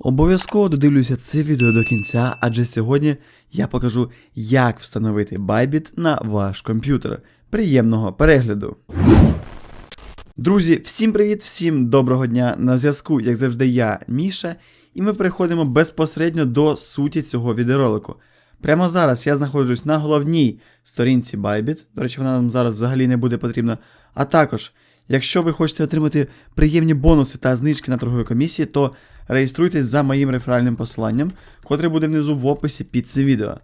Обов'язково додивлюся це відео до кінця, адже сьогодні я покажу, як встановити Bybit на ваш комп'ютер. Приємного перегляду! Друзі, всім привіт, всім доброго дня! На зв'язку, як завжди, я, Міша, і ми переходимо безпосередньо до суті цього відеоролику. Прямо зараз я знаходжусь на головній сторінці Bybit, до речі, вона нам зараз взагалі не буде потрібна. А також, якщо ви хочете отримати приємні бонуси та знижки на торговій комісії, то реєструйтесь за моїм реферальним посиланням, котре буде внизу в описі під цим відео.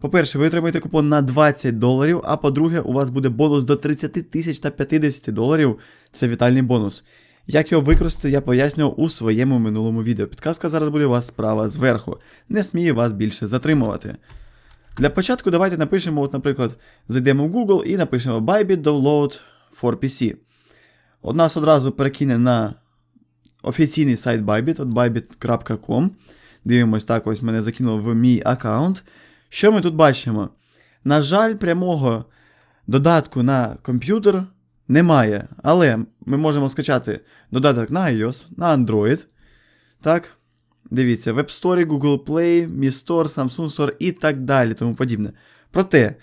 По-перше, ви отримаєте купон на 20 доларів, а по-друге, у вас буде бонус до 30 тисяч та 50 доларів. Це вітальний бонус. Як його використати, я пояснював у своєму минулому відео. Підказка зараз буде у вас справа зверху. Не смію вас більше затримувати. Для початку давайте напишемо, от, наприклад, зайдемо в Google і напишемо Bybit Download for PC. От нас одразу перекине на офіційний сайт Bybit, от bybit.com. Дивимось, так, ось мене закинуло в мій аккаунт. Що ми тут бачимо? На жаль, прямого додатку на комп'ютер немає. Але ми можемо скачати додаток на iOS, на Android. Так. Дивіться, Web Store, Google Play, Mi Store, Samsung Store і так далі, тому подібне. Проте,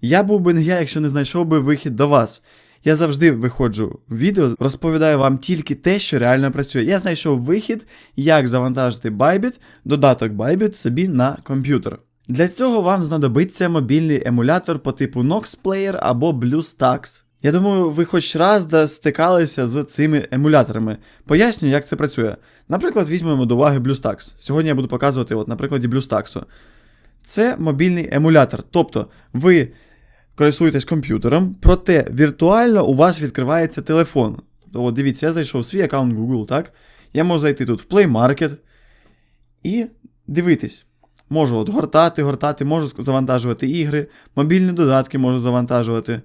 я був би не я, якщо не знайшов би вихід до вас. Я завжди виходжу в відео, розповідаю вам тільки те, що реально працює. Я знайшов вихід, як завантажити Bybit, додаток Bybit собі на комп'ютер. Для цього вам знадобиться мобільний емулятор по типу Nox Player або BlueStacks. Я думаю, ви хоч раз стикалися з цими емуляторами. Поясню, як це працює. Наприклад, візьмемо до уваги BlueStacks. Сьогодні я буду показувати от, на прикладі BlueStacks. Це мобільний емулятор. Тобто ви користуєтесь комп'ютером, проте віртуально у вас відкривається телефон. От дивіться, я зайшов в свій аккаунт Google, так? Я можу зайти тут в Play Market і дивитись. Можу от гортати, гортати, можу завантажувати ігри, мобільні додатки можу завантажувати.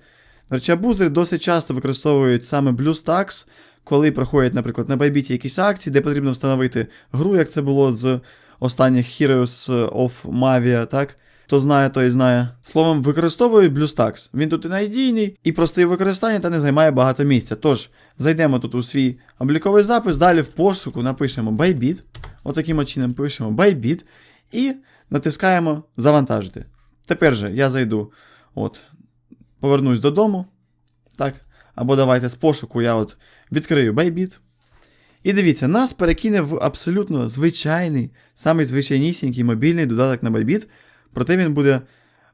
До речі, абузери досить часто використовують саме BlueStacks, коли проходять, наприклад, на Bybit якісь акції, де потрібно встановити гру, як це було з останніх Heroes of Mavia, так? Хто знає, той знає. Словом, використовують BlueStacks. Він тут і надійний, і простий в використанні та не займає багато місця. Тож, зайдемо тут у свій обліковий запис, далі в пошуку напишемо Bybit. Отаким чином пишемо Bybit і натискаємо Завантажити. Тепер же я зайду, от, повернусь додому. Так. Або давайте з пошуку я от відкрию Bybit. І дивіться, нас перекине в абсолютно звичайний, самий звичайнісінький мобільний додаток на Bybit, проте він буде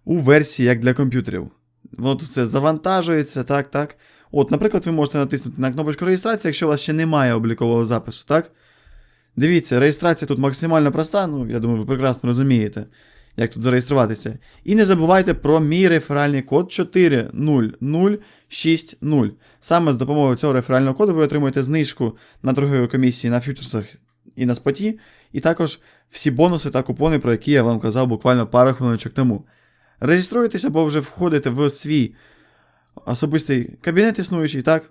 у версії як для комп'ютерів. Воно тут все завантажується, так, так. От, наприклад, ви можете натиснути на кнопочку реєстрації, якщо у вас ще немає облікового запису, так? Дивіться, реєстрація тут максимально проста, ну, я думаю, ви прекрасно розумієте, як тут зареєструватися. І не забувайте про мій реферальний код 40060. Саме з допомогою цього реферального коду ви отримуєте знижку на торговій комісії на фьючерсах і на споті, і також всі бонуси та купони, про які я вам казав буквально пару хвилиночок тому. Реєструєтеся або вже входите в свій особистий кабінет існуючий, так?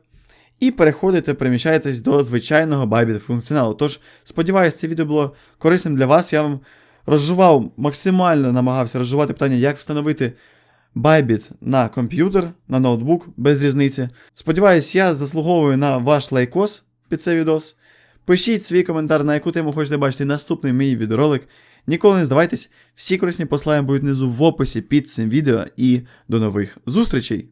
І переходите, переміщаєтесь до звичайного Bybit функціоналу. Тож, сподіваюся, це відео було корисним для вас. Я вам розжував, максимально намагався розжувати питання, як встановити Bybit на комп'ютер, на ноутбук, без різниці. Сподіваюсь, я заслуговую на ваш лайкос під цей відос. Пишіть свій коментар, на яку тему хочете бачити наступний мій відеоролик. Ніколи не здавайтесь, всі корисні послання будуть внизу в описі під цим відео і до нових зустрічей!